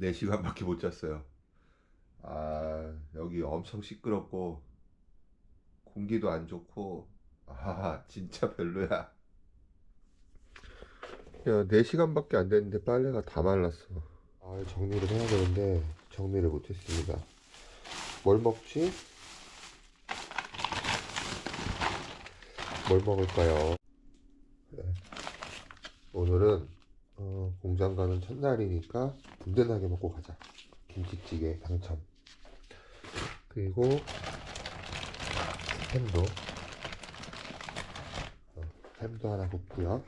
4시간밖에 못 잤어요. 아, 여기 엄청 시끄럽고, 공기도 안 좋고, 아, 진짜 별로야. 야, 4시간밖에 안 됐는데 빨래가 다 말랐어. 아, 정리를 해야 되는데, 정리를 못 했습니다. 뭘 먹지? 뭘 먹을까요? 네. 오늘은 어, 공장 가는 첫날이니까 든든하게 먹고 가자. 김치찌개 당첨. 그리고 햄도 어, 햄도 하나 굽고요.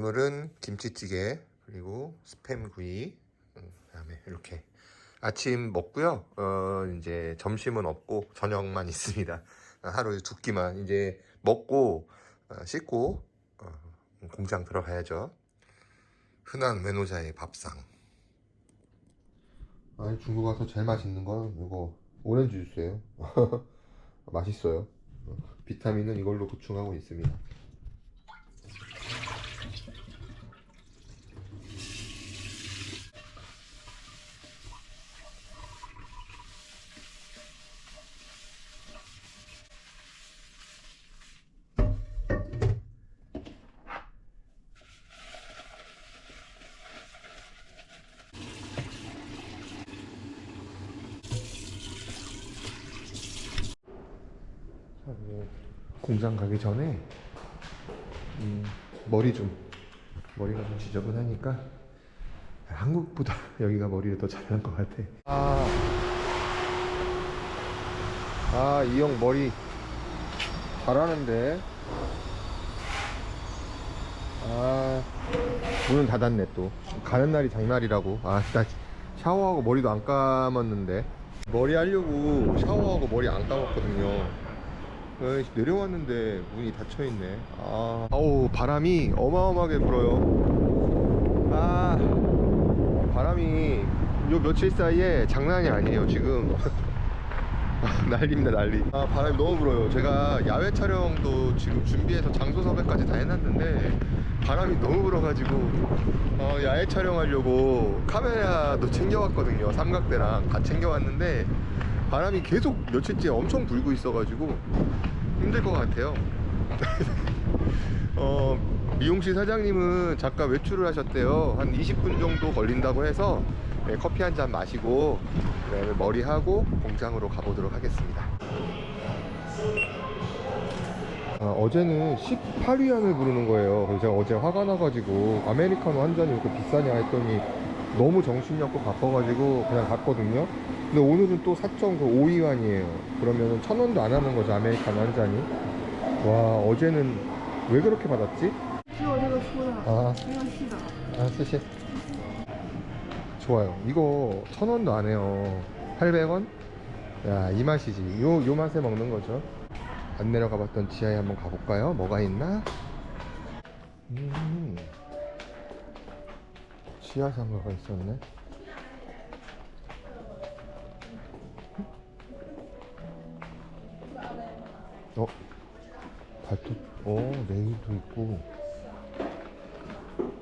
오늘은 김치찌개 그리고 스팸 구이 음, 그다음에 이렇게 아침 먹고요. 어 이제 점심은 없고 저녁만 있습니다. 하루에 두 끼만 이제 먹고 어, 씻고 어, 공장 들어가야죠. 흔한 외노자의 밥상. 아니 중국 가서 제일 맛있는 건 이거 오렌지 주스예요. 맛있어요. 어, 비타민은 이걸로 보충하고 있습니다. 자, 이제 공장 가기 전에 음, 머리 좀 머리가 좀 지저분하니까 한국보다 여기가 머리를 더 잘한 것 같아. 아, 아, 이 형 머리 잘하는데. 아, 문은 닫았네 또. 가는 날이 장날이라고. 아, 나 샤워하고 머리도 안 감았는데. 머리 하려고 샤워하고 머리 안 감았거든요. 에이, 내려왔는데 문이 닫혀 있네. 아, 어우 바람이 어마어마하게 불어요. 아, 바람이 요 며칠 사이에 장난이 아니에요. 지금 아, 난리입니다 난리. 아 바람이 너무 불어요. 제가 야외 촬영도 지금 준비해서 장소 섭외까지 다 해놨는데 바람이 너무 불어가지고 어, 야외 촬영하려고 카메라도 챙겨왔거든요. 삼각대랑 다 챙겨왔는데 바람이 계속 며칠째 엄청 불고 있어가지고 힘들 것 같아요. 어, 미용실 사장님은 잠깐 외출을 하셨대요. 한 20분 정도 걸린다고 해서 네, 커피 한 잔 마시고 그다음에 머리하고 공장으로 가보도록 하겠습니다. 아, 어제는 18위안을 부르는 거예요. 그래서 제가 어제 화가 나가지고 아메리카노 한 잔이 이렇게 비싸냐 했더니 너무 정신이 없고 바빠가지고 그냥 갔거든요. 근데 오늘은 또 4.5위안이에요. 그러면 천 원도 안 하는 거죠 아메리카노 한 잔이. 와 어제는 왜 그렇게 받았지? 아. 아 쓰시. 좋아요. 이거 천 원도 안 해요. 800원? 야, 이 맛이지. 요, 요 맛에 먹는 거죠. 안 내려가 봤던 지하에 한번 가볼까요? 뭐가 있나? 음. 지하 상가가 있었네. 어? 발톱, 어, 네일도 있고.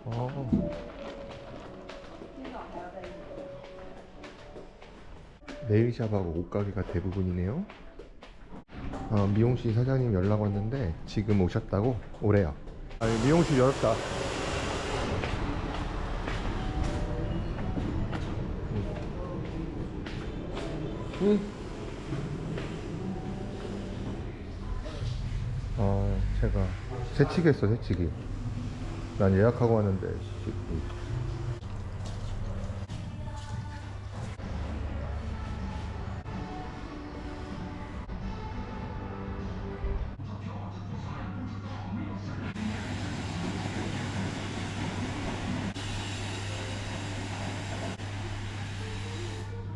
어. 네일샵하고 옷가게가 대부분이네요. 어, 미용실 사장님 연락 왔는데 지금 오셨다고 오래요. 아, 미용실 열었다. 응. 아, 제가 새치기 했어, 새치기. 난 예약하고 왔는데, 씨.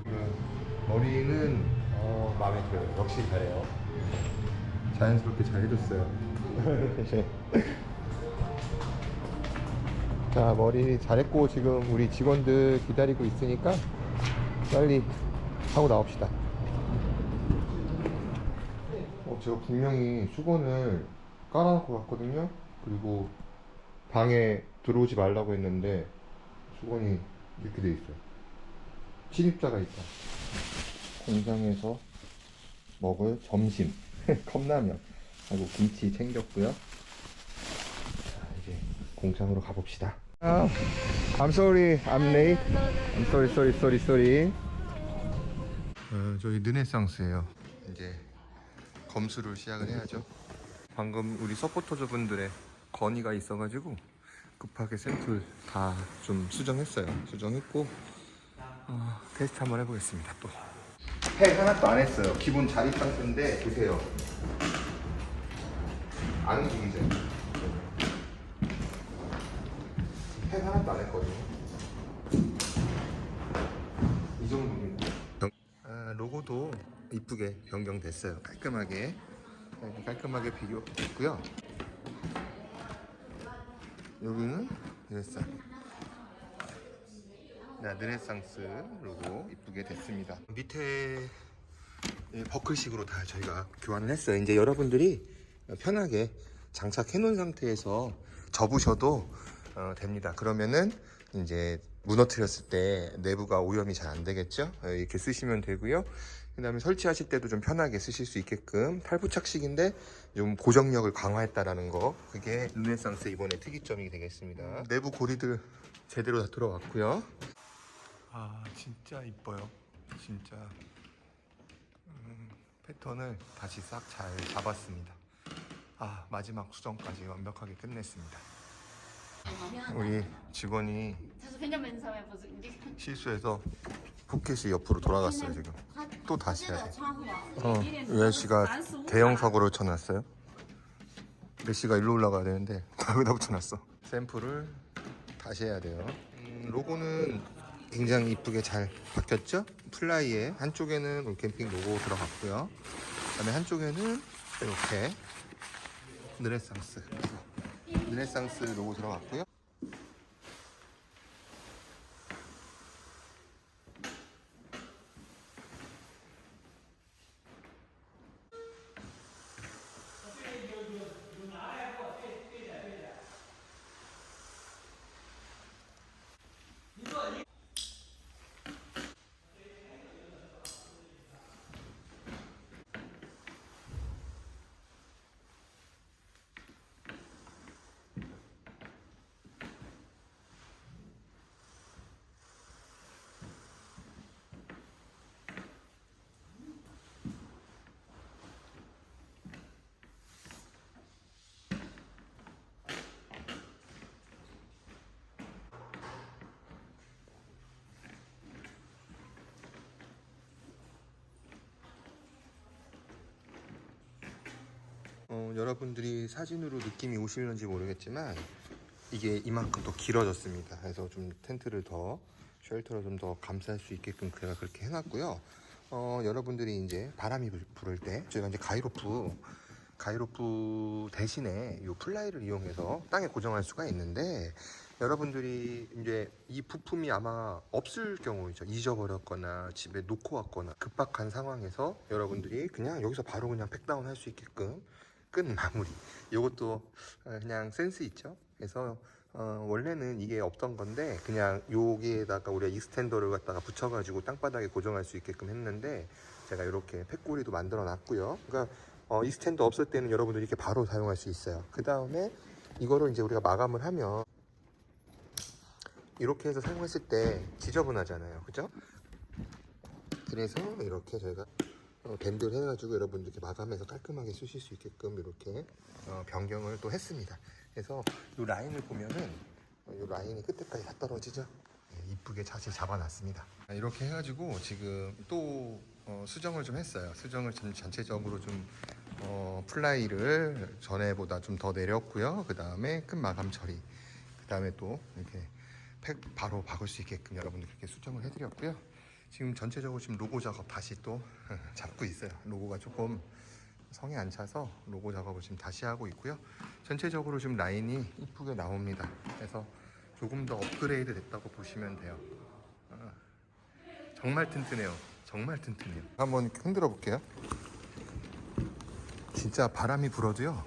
그 머리는 어, 마음에 들어요. 역시 잘해요. 자연스럽게 잘 해줬어요. 자 머리 잘했고 지금 우리 직원들 기다리고 있으니까 빨리 하고 나옵시다. 어, 제가 분명히 수건을 깔아놓고 갔거든요. 그리고 방에 들어오지 말라고 했는데 수건이 이렇게 돼 있어요. 침입자가 있다. 공장에서 먹을 점심 컵라면 하고 김치 챙겼고요. 자 이제 공장으로 가봅시다. 아, I'm sorry, I'm late. I'm sorry, sorry, sorry, sorry. 어, 저희 르네상스예요. 이제 검수를 시작을 해야죠. 방금 우리 서포터즈분들의 건의가 있어가지고 급하게 샘플 다 좀 수정했어요. 수정했고 어, 테스트 한번 해보겠습니다. 또. 팩 하나도 안 했어요. 기본 자립 상태인데 보세요. 안 움직이죠. 팩 하나도 안 했거든요. 이 정도입니다. 아, 로고도 이쁘게 변경됐어요. 깔끔하게 이렇게 깔끔하게 비교됐고요. 여기는 르네상 네, 르네상스 로고 이쁘게 됐습니다. 밑에 이 버클식으로 다 저희가 교환을 했어요. 이제 여러분들이 편하게 장착해 놓은 상태에서 접으셔도 어, 됩니다. 그러면은 이제 무너뜨렸을 때 내부가 오염이 잘 안 되겠죠? 어, 이렇게 쓰시면 되고요. 그 다음에 설치하실 때도 좀 편하게 쓰실 수 있게끔 탈부착식인데 좀 고정력을 강화했다라는 거 그게 르네상스 이번에 특이점이 되겠습니다. 내부 고리들 제대로 다 들어왔고요. 아 진짜 이뻐요. 진짜 음, 패턴을 다시 싹 잘 잡았습니다. 아 마지막 수정까지 완벽하게 끝냈습니다. 우리 직원이 실수해서 포켓이 옆으로 돌아갔어요 지금. 또 다시 해야 돼. 어, 유현 씨가 대형 사고를 쳐놨어요. 내 씨가 일로 올라가야 되는데 여기다 붙여놨어. 샘플을 다시 해야 돼요. 음, 로고는 굉장히 이쁘게 잘 바뀌었죠? 플라이에 한쪽에는 캠핑 로고 들어갔고요. 그다음에 한쪽에는 이렇게 르네상스 르네상스 로고 들어갔고요. 어, 여러분들이 사진으로 느낌이 오시는지 모르겠지만 이게 이만큼 더 길어졌습니다. 그래서 좀 텐트를 더 쉘터를 좀 더 감쌀 수 있게끔 제가 그렇게 해놨고요. 어, 여러분들이 이제 바람이 불- 불을 때 저희가 이제 가이로프 가이로프 대신에 이 플라이를 이용해서 땅에 고정할 수가 있는데 여러분들이 이제 이 부품이 아마 없을 경우이죠 잊어버렸거나 집에 놓고 왔거나 급박한 상황에서 여러분들이 그냥 여기서 바로 그냥 팩다운 할 수 있게끔 끝 마무리. 이것도 어, 그냥 센스 있죠? 그래서 어, 원래는 이게 없던 건데 그냥 여기에다가 우리가 익스텐더를 갖다가 붙여가지고 땅바닥에 고정할 수 있게끔 했는데 제가 이렇게 팩고리도 만들어 놨고요. 그러니까 어, 익스텐더 없을 때는 여러분들이 이렇게 바로 사용할 수 있어요. 그 다음에 이거를 이제 우리가 마감을 하면 이렇게 해서 사용했을 때 지저분하잖아요. 그죠? 그래서 이렇게 저희가 어, 밴드를 해가지고 여러분들께 마감해서 깔끔하게 쓰실 수 있게끔 이렇게 어, 변경을 또 했습니다. 그래서 이 라인을 보면은 어, 이 라인이 끝에까지 다 떨어지죠. 네, 이쁘게 자세 잡아놨습니다. 아, 이렇게 해가지고 지금 또 어, 수정을 좀 했어요. 수정을 좀 전체적으로 좀 어, 플라이를 전에보다 좀 더 내렸고요. 그 다음에 끈 마감 처리, 그 다음에 또 이렇게 팩 바로 박을 수 있게끔 여러분들 그렇게 수정을 해드렸고요. 지금 전체적으로 지금 로고 작업 다시 또 잡고 있어요. 로고가 조금 성에 안 차서 로고 작업을 지금 다시 하고 있고요. 전체적으로 지금 라인이 이쁘게 나옵니다. 그래서 조금 더 업그레이드 됐다고 보시면 돼요. 어, 정말 튼튼해요. 정말 튼튼해요. 한번 흔들어 볼게요. 진짜 바람이 불어도요.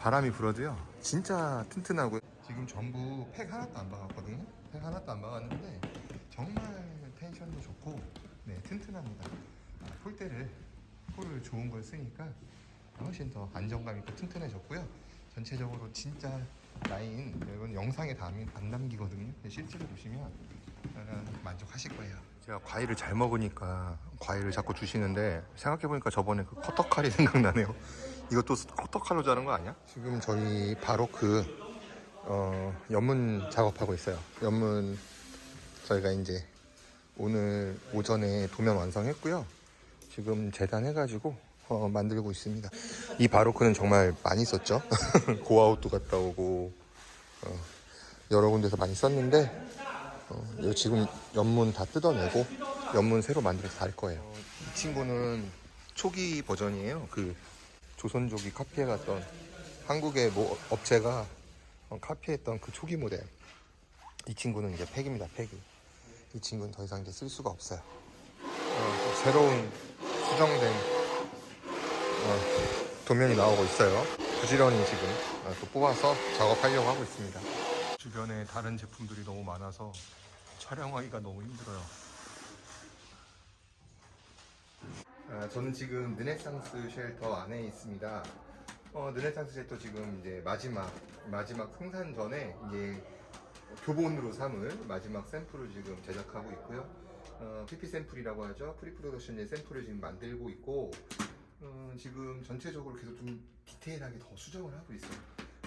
바람이 불어도요. 진짜 튼튼하고 지금 전부 팩 하나도 안 박았거든요. 팩 하나도 안 박았는데 정말 텐션도 좋고 네 튼튼합니다. 아, 폴대를 폴을 좋은 걸 쓰니까 훨씬 더 안정감 있고 튼튼해졌고요. 전체적으로 진짜 라인 여러분 영상에 다 안 남기거든요. 근데 실제로 보시면 어, 만족하실 거예요. 제가 과일을 잘 먹으니까 과일을 자꾸 주시는데 생각해보니까 저번에 그 커터칼이 생각나네요. 이것도 커터칼로 자른 거 아니야? 지금 저희 바로크 어, 연문 작업하고 있어요. 연문 저희가 이제 오늘 오전에 도면 완성했고요. 지금 재단해가지고 어, 만들고 있습니다. 이 바로크는 정말 많이 썼죠. 고아웃도 갔다 오고 어, 여러 군데서 많이 썼는데 어, 지금 연문 다 뜯어내고 연문 새로 만들어서 달 거예요. 어, 이 친구는 초기 버전이에요. 그 조선족이 카피해갔던 한국의 뭐 업체가 어, 카피했던 그 초기 모델. 이 친구는 이제 팩입니다. 팩이. 이 친구는 더 이상 이제 쓸 수가 없어요. 어, 새로운 수정된 어, 도면이 나오고 있어요. 부지런히 지금 어, 또 뽑아서 작업하려고 하고 있습니다. 주변에 다른 제품들이 너무 많아서 촬영하기가 너무 힘들어요. 아, 저는 지금 르네상스 쉘터 안에 있습니다. 어, 르네상스 쉘터 지금 이제 마지막 마지막 생산 전에 이제 교본으로 삼을 마지막 샘플을 지금 제작하고 있고요. 어, PP 샘플이라고 하죠. 프리 프로덕션의 샘플을 지금 만들고 있고 어, 지금 전체적으로 계속 좀 디테일하게 더 수정을 하고 있어요.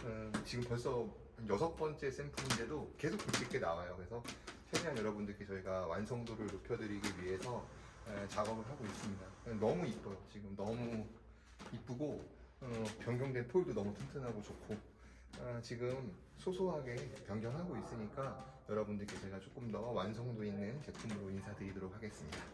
어, 지금 벌써 한 여섯 번째 샘플인데도 계속 있게 나와요. 그래서 최대한 여러분들께 저희가 완성도를 높여드리기 위해서 에, 작업을 하고 있습니다. 너무 이뻐요. 지금 너무 이쁘고 어, 변경된 폴도 너무 튼튼하고 좋고 아, 지금 소소하게 변경하고 있으니까 여러분들께 제가 조금 더 완성도 있는 제품으로 인사드리도록 하겠습니다.